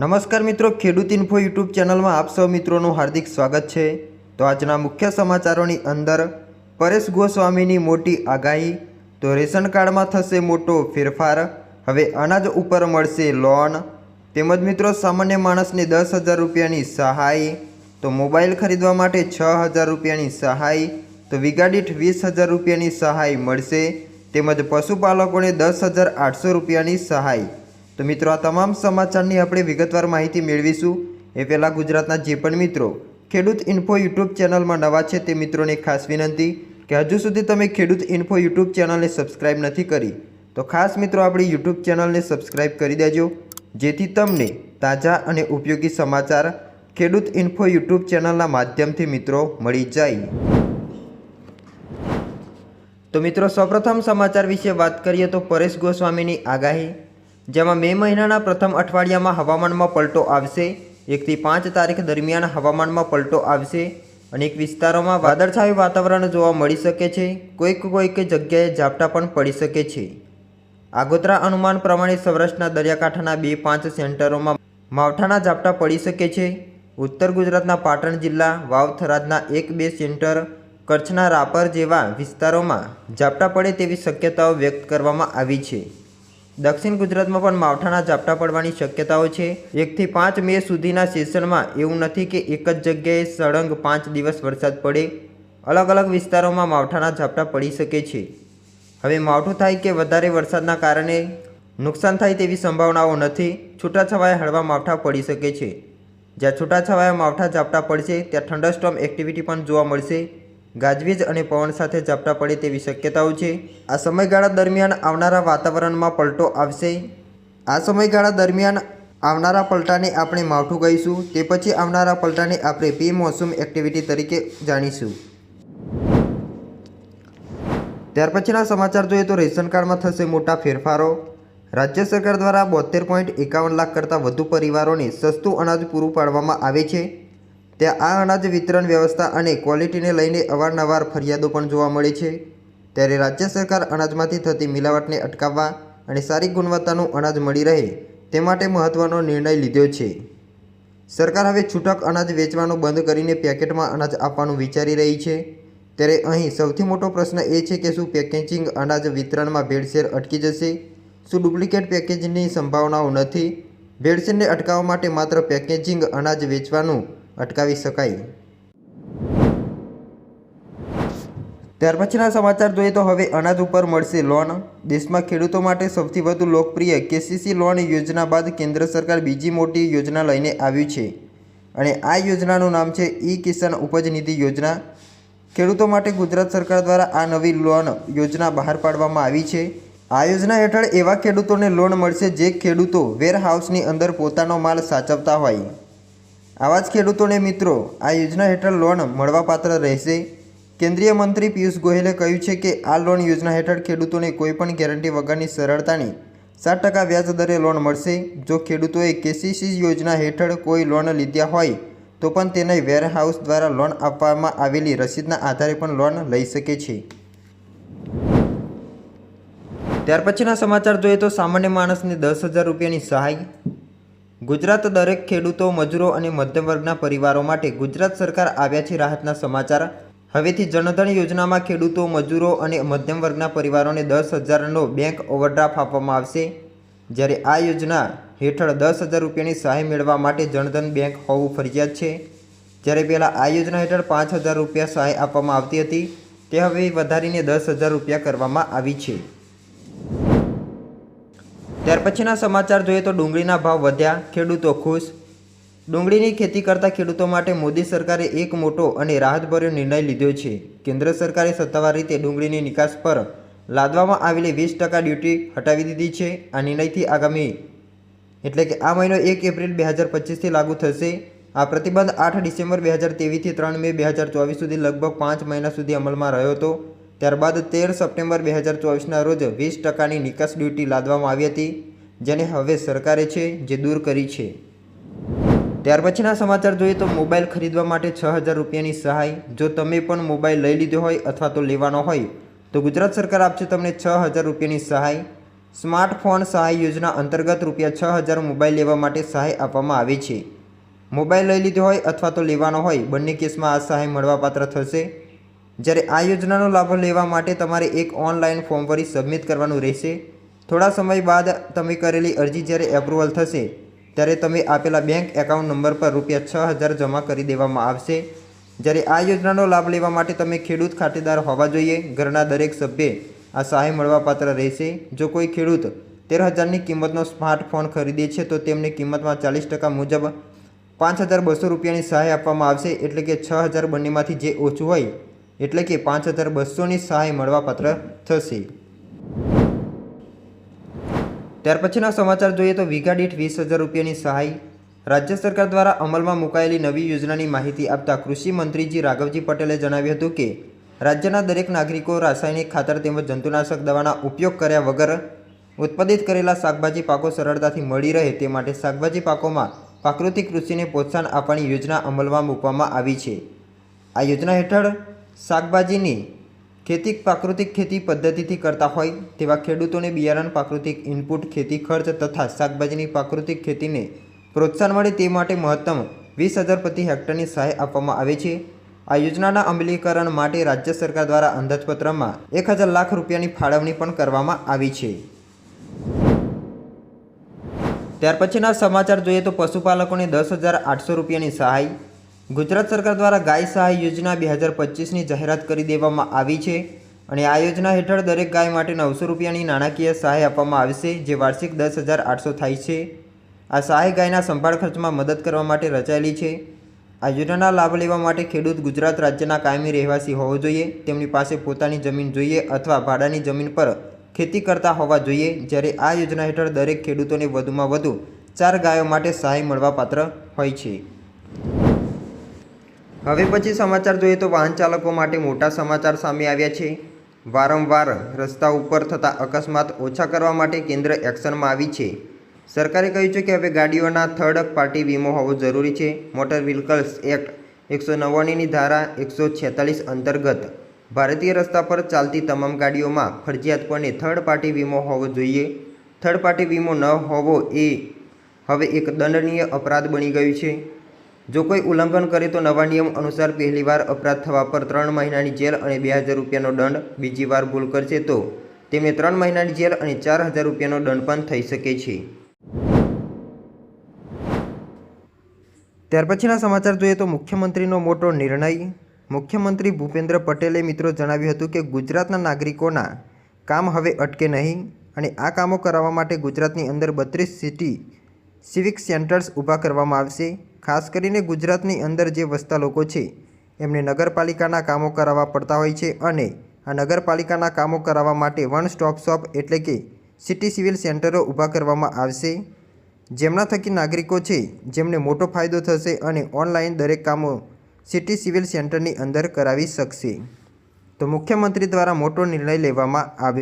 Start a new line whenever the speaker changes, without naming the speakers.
નમસ્કાર મિત્રો, ખેડૂત ઇન્ફો યુટ્યુબ ચેનલમાં આપ સૌ મિત્રોનું હાર્દિક સ્વાગત છે. તો આજના મુખ્ય સમાચારોની અંદર, પરેશ ગોસ્વામીની મોટી આગાહી, તો રેશન કાર્ડમાં થશે મોટો ફેરફાર, હવે અનાજ ઉપર મળશે લોન, તેમજ મિત્રો, સામાન્ય માણસને દસ હજાર રૂપિયાની સહાય, તો મોબાઈલ ખરીદવા માટે છ હજાર રૂપિયાની સહાય, તો વિગાડીઠ વીસ હજાર રૂપિયાની સહાય મળશે, તેમજ પશુપાલકોને દસ હજાર આઠસો રૂપિયાની સહાય. તો મિત્રો આ તમામ સમાચારની આપણે વિગતવાર માહિતી મેળવીશું. એ પહેલાં ગુજરાતના જે પણ મિત્રો ખેડૂત ઇન્ફો યુટ્યુબ ચેનલમાં નવા છે તે મિત્રોને ખાસ વિનંતી કે હજુ સુધી તમે ખેડૂત ઇન્ફો યુટ્યુબ ચેનલને સબસ્ક્રાઇબ નથી કરી, તો ખાસ મિત્રો આપણી યુટ્યુબ ચેનલને સબસ્ક્રાઇબ કરી દેજો, જેથી તમને તાજા અને ઉપયોગી સમાચાર ખેડૂત ઇન્ફો યુટ્યુબ ચેનલના માધ્યમથી મિત્રો મળી જાય. તો મિત્રો સૌપ્રથમ સમાચાર વિશે વાત કરીએ તો પરેશ ગોસ્વામીની આગાહી. જેમાં મે મહિનાના પ્રથમ અઠવાડિયામાં હવામાનમાં પલટો આવશે, એકથી પાંચ તારીખ દરમિયાન હવામાનમાં પલટો આવશે અનેક વિસ્તારોમાં વાદળછાયું વાતાવરણ જોવા મળી શકે છે. કોઈક કોઈક જગ્યાએ ઝાપટા પણ પડી શકે છે. આગોતરા અનુમાન પ્રમાણે સૌરાષ્ટ્રના દરિયાકાંઠાના બે પાંચ સેન્ટરોમાં માવઠાના ઝાપટા પડી શકે છે. ઉત્તર ગુજરાતના પાટણ જિલ્લા, વાવ થરાદના એક બે સેન્ટર, કચ્છના રાપર જેવા વિસ્તારોમાં ઝાપટા પડે તેવી શક્યતાઓ વ્યક્ત કરવામાં આવી છે. દક્ષિણ ગુજરાતમાં પણ માવઠાના ઝાપટા પડવાની શક્યતાઓ છે. એકથી પાંચ મે સુધીના સેશનમાં એવું નથી કે એક જ જગ્યાએ સળંગ પાંચ દિવસ વરસાદ પડે. અલગ અલગ વિસ્તારોમાં માવઠાના ઝાપટા પડી શકે છે. હવે માવઠું થાય કે વધારે વરસાદના કારણે નુકસાન થાય તેવી સંભાવનાઓ નથી. છૂટાછવાયા હળવા માવઠા પડી શકે છે. જ્યાં છૂટાછવાયા માવઠા ઝાપટા પડશે, ત્યાં થંડરસ્ટોમ એક્ટિવિટી પણ જોવા મળશે. ગાજવીજ અને પવન સાથે ઝાપટા પડે તેવી શક્યતાઓ છે. આ સમયગાળા દરમિયાન આવનારા વાતાવરણમાં પલટો આવશે. આ સમયગાળા દરમિયાન આવનારા પલટાને આપણે માવઠું કહીશું. તે પછી આવનારા પલટાને આપણે પી મોસમ એક્ટિવિટી તરીકે જાણીશું. ત્યાર પછીના સમાચાર જોઈએ તો રેશન કાર્ડમાં થશે મોટા ફેરફારો. રાજ્ય સરકાર દ્વારા બોતેર પોઈન્ટ એકાવન લાખ કરતાં વધુ પરિવારોને સસ્તું અનાજ પૂરું પાડવામાં આવે છે. ત્યાં આ અનાજ વિતરણ વ્યવસ્થા અને ક્વોલિટીને લઈને અવારનવાર ફરિયાદો પણ જોવા મળે છે. ત્યારે રાજ્ય સરકાર અનાજમાંથી થતી મિલાવટને અટકાવવા અને સારી ગુણવત્તાનું અનાજ મળી રહે તે માટે મહત્ત્વનો નિર્ણય લીધો છે. સરકાર હવે છૂટક અનાજ વેચવાનું બંધ કરીને પેકેટમાં અનાજ આપવાનું વિચારી રહી છે. ત્યારે અહીં સૌથી મોટો પ્રશ્ન એ છે કે શું પેકેજિંગ અનાજ વિતરણમાં ભેળસેળ અટકી જશે? શું ડુપ્લિકેટ પેકેજની સંભાવનાઓ નથી? ભેળસેળને અટકાવવા માટે માત્ર પેકેજિંગ અનાજ વેચવાનું અટકાવી શકાય. ત્યાર પછીના સમાચાર જોઈએ તો હવે અનાજ ઉપર મળશે લોન. દેશમાં ખેડૂતો માટે સૌથી વધુ લોકપ્રિય કેસીસી લોન યોજના બાદ કેન્દ્ર સરકાર બીજી મોટી યોજના લઈને આવ્યું છે. અને આ યોજનાનું નામ છે ઈ કિસાન ઉપજ નિધિ યોજના. ખેડૂતો માટે ગુજરાત સરકાર દ્વારા આ નવી લોન યોજના બહાર પાડવામાં આવી છે. આ યોજના હેઠળ એવા ખેડૂતોને લોન મળશે જે ખેડૂતો વેરહાઉસની અંદર પોતાનો માલ સાચવતા હોય. આવા જ ખેડૂતોને મિત્રો, આ યોજના હેઠળ લોન મળવાપાત્ર રહેશે. કેન્દ્રીય મંત્રી પિયુષ ગોયલે કહ્યું છે કે, આ લોન યોજના હેઠળ ખેડૂતોને કોઈપણ ગેરંટી વગરની સરળતાની સાત ટકા વ્યાજ દરે લોન મળશે. જો ખેડૂતોએ કેસીસી યોજના હેઠળ કોઈ લોન લીધા હોય, તો પણ તેને વેરહાઉસ દ્વારા લોન આપવામાં આવેલી રસીદના આધારે પણ લોન લઈ શકે છે. ત્યાર પછીના સમાચાર જોઈએ તો સામાન્ય માણસને દસ હજાર રૂપિયાની સહાય ગુજરાત દરેક ખેડૂતો, મજૂરો અને મધ્યમ વર્ગના પરિવારો માટે ગુજરાત સરકાર આવ્યા છે રાહતના સમાચાર. હવેથી જનધન યોજનામાં ખેડૂતો, મજૂરો અને મધ્યમ વર્ગના પરિવારોને દસ હજારનો બેંક ઓવરડ્રાફ્ટ આપવામાં આવશે. જ્યારે આ યોજના હેઠળ દસ હજાર રૂપિયાની સહાય મેળવવા માટે જનધન બેંક હોવું ફરજિયાત છે. જ્યારે પહેલાં આ યોજના હેઠળ પાંચ હજાર રૂપિયા સહાય આપવામાં આવતી હતી, તે હવે વધારીને દસ હજાર રૂપિયા કરવામાં આવી છે. ત્યાર પછીના સમાચાર જોઈએ તો ડુંગળીના ભાવ વધ્યા, ખેડૂતો ખુશ. ડુંગળીની ખેતી કરતા ખેડૂતો માટે મોદી સરકારે એક મોટો અને રાહતભર્યો નિર્ણય લીધો છે. કેન્દ્ર સરકારે સત્તાવાર રીતે ડુંગળીની નિકાસ પર લાદવામાં આવેલી વીસ ટકા ડ્યુટી હટાવી દીધી છે. આ નિર્ણયથી આગામી એટલે કે આ મહિનો એક એપ્રિલ બે હજાર પચીસથી લાગુ થશે. આ પ્રતિબંધ આઠ ડિસેમ્બર બે હજાર ત્રેવીસથી ત્રણ મે બે હજાર ચોવીસ સુધી લગભગ પાંચ મહિના સુધી અમલમાં રહ્યો હતો. ત્યારબાદ તેર સપ્ટેમ્બર બે હજાર ચોવીસના રોજ વીસ ટકાની નિકાસ ડ્યુટી લાદવામાં આવી હતી, જેને હવે સરકારે છે જે દૂર કરી છે. ત્યાર પછીના સમાચાર જોઈએ તો મોબાઈલ ખરીદવા માટે છ હજાર રૂપિયાની સહાય, જો તમે પણ મોબાઈલ લઈ લીધો હોય અથવા તો લેવાનો હોય, તો ગુજરાત સરકાર આપશે તમને છ હજાર રૂપિયાની સહાય. સ્માર્ટફોન સહાય યોજના અંતર્ગત રૂપિયા છ હજાર મોબાઈલ લેવા માટે સહાય આપવામાં આવે છે. મોબાઈલ લઈ લીધો હોય અથવા તો લેવાનો હોય, બંને કેસમાં આ સહાય મળવાપાત્ર થશે. જ્યારે આ યોજનાનો લાભ લેવા માટે તમારે એક ઓનલાઈન ફોર્મ ભરી સબમિટ કરવાનું રહેશે. થોડા સમય બાદ તમે કરેલી અરજી જ્યારે એપ્રુવલ થશે, ત્યારે તમે આપેલા બેંક એકાઉન્ટ નંબર પર રૂપિયા છ હજાર જમા કરી દેવામાં આવશે. જ્યારે આ યોજનાનો લાભ લેવા માટે તમે ખેડૂત ખાતેદાર હોવા જોઈએ, ઘરના દરેક સભ્યે આ સહાય મળવાપાત્ર રહેશે. જો કોઈ ખેડૂત તેર હજારની કિંમતનો સ્માર્ટફોન ખરીદે છે, તો તેમને કિંમતમાં ચાલીસ ટકા મુજબ પાંચ હજાર બસો રૂપિયાની સહાય આપવામાં આવશે, એટલે કે છ હજાર બંનેમાંથી જે ઓછું હોય એટલે કે પાંચ હજાર બસોની સહાય મળવાપાત્ર થશે. ત્યાર પછીના સમાચાર જોઈએ તો વીઘા દીઠ વીસ હજાર રૂપિયાની સહાય. રાજ્ય સરકાર દ્વારા અમલમાં મુકાયેલી નવી યોજનાની માહિતી આપતા કૃષિ મંત્રીજી રાઘવજી પટેલે જણાવ્યું હતું કે, રાજ્યના દરેક નાગરિકો રાસાયણિક ખાતર તેમજ જંતુનાશક દવાના ઉપયોગ કર્યા વગર ઉત્પાદિત કરેલા શાકભાજી પાકો સરળતાથી મળી રહે તે માટે શાકભાજી પાકોમાં પ્રાકૃતિક કૃષિને પ્રોત્સાહન આપવાની યોજના અમલમાં મૂકવામાં આવી છે. આ યોજના હેઠળ શાકભાજીની ખેતી પ્રાકૃતિક ખેતી પદ્ધતિથી કરતા હોય તેવા ખેડૂતોને બિયારણ પ્રાકૃતિક ઇનપુટ ખેતી ખર્ચ તથા શાકભાજીની પ્રાકૃતિક ખેતીને પ્રોત્સાહન મળે તે માટે મહત્તમ વીસ હજાર પ્રતિ હેક્ટરની સહાય આપવામાં આવે છે. આ યોજનાના અમલીકરણ માટે રાજ્ય સરકાર દ્વારા અંદાજપત્રમાં એક હજાર લાખ રૂપિયાની ફાળવણી પણ કરવામાં આવી છે. ત્યાર પછીના સમાચાર જોઈએ તો પશુપાલકોને દસ હજાર આઠસો રૂપિયાની સહાય ગુજરાત સરકાર દ્વારા ગાય સહાય યોજના બે હજાર પચીસની જાહેરાત કરી દેવામાં આવી છે અને આ યોજના હેઠળ દરેક ગાય માટે નવસો રૂપિયાની નાણાકીય સહાય આપવામાં આવશે, જે વાર્ષિક દસ હજાર આઠસો થાય છે. આ સહાય ગાયના સંભાળ ખર્ચમાં મદદ કરવા માટે રચાયેલી છે. આ યોજનાના લાભ લેવા માટે ખેડૂત ગુજરાત રાજ્યના કાયમી રહેવાસી હોવો જોઈએ, તેમની પાસે પોતાની જમીન જોઈએ અથવા ભાડાની જમીન પર ખેતી કરતા હોવા જોઈએ, જ્યારે આ યોજના હેઠળ દરેક ખેડૂતોને વધુમાં વધુ ચાર ગાયો માટે સહાય મળવાપાત્ર હોય છે. હવે પછી સમાચાર જોઈએ તો વાહન ચાલકો માટે મોટા સમાચાર સામે આવ્યા છે. વારંવાર રસ્તા ઉપર થતા અકસ્માત ઓછા કરવા માટે કેન્દ્ર એક્શનમાં આવી છે. સરકારે કહ્યું છે કે હવે ગાડીઓના થર્ડ પાર્ટી વીમો હોવો જરૂરી છે. મોટર વ્હીકલ્સ એક્ટ એકસો નવ્વાણીની ધારા એકસો છેતાલીસ અંતર્ગત ભારતીય રસ્તા પર ચાલતી તમામ ગાડીઓમાં ફરજિયાતપણે થર્ડ પાર્ટી વીમો હોવો જોઈએ. થર્ડ પાર્ટી વીમો ન હોવો એ હવે એક દંડનીય અપરાધ બની ગયું છે. જો કોઈ ઉલ્લંઘન કરે તો નવા નિયમ અનુસાર પહેલીવાર અપરાધ થવા પર ત્રણ મહિનાની જેલ અને બે હજાર રૂપિયાનો દંડ, બીજી વાર ભૂલ કરશે તો. તેમને ત્રણ મહિનાની જેલ અને ચાર હજાર રૂપિયાનો દંડ પણ થઈ શકે છે. ત્યાર પછીના સમાચાર જોઈએ તો મુખ્યમંત્રીનો મોટો નિર્ણય. મુખ્યમંત્રી ભૂપેન્દ્ર પટેલે મિત્રો જણાવ્યું હતું કે ગુજરાતના નાગરિકોના કામ હવે અટકે નહીં અને આ કામો કરાવવા માટે ગુજરાતની અંદર બત્રીસ સિટી સિવિક સેન્ટર્સ ઊભા કરવામાં આવશે. ખાસ કરીને ગુજરાતની અંદર જે વસતા લોકો છે, એમને નગરપાલિકાના કામો કરાવવા પડતા હોય છે અને આ નગરપાલિકાના કામો કરાવવા માટે વન સ્ટોપ શોપ એટલે કે સિટી સિવિલ સેન્ટરો ઊભા કરવામાં આવશે. જેમના થકી નાગરિકો છે, જેમને મોટો ફાયદો થશે અને ઓનલાઈન દરેક કામો સિટી સિવિલ સેન્ટરની અંદર કરાવી શકશે. તો મુખ્યમંત્રી દ્વારા મોટો નિર્ણય લેવામાં આવ્યો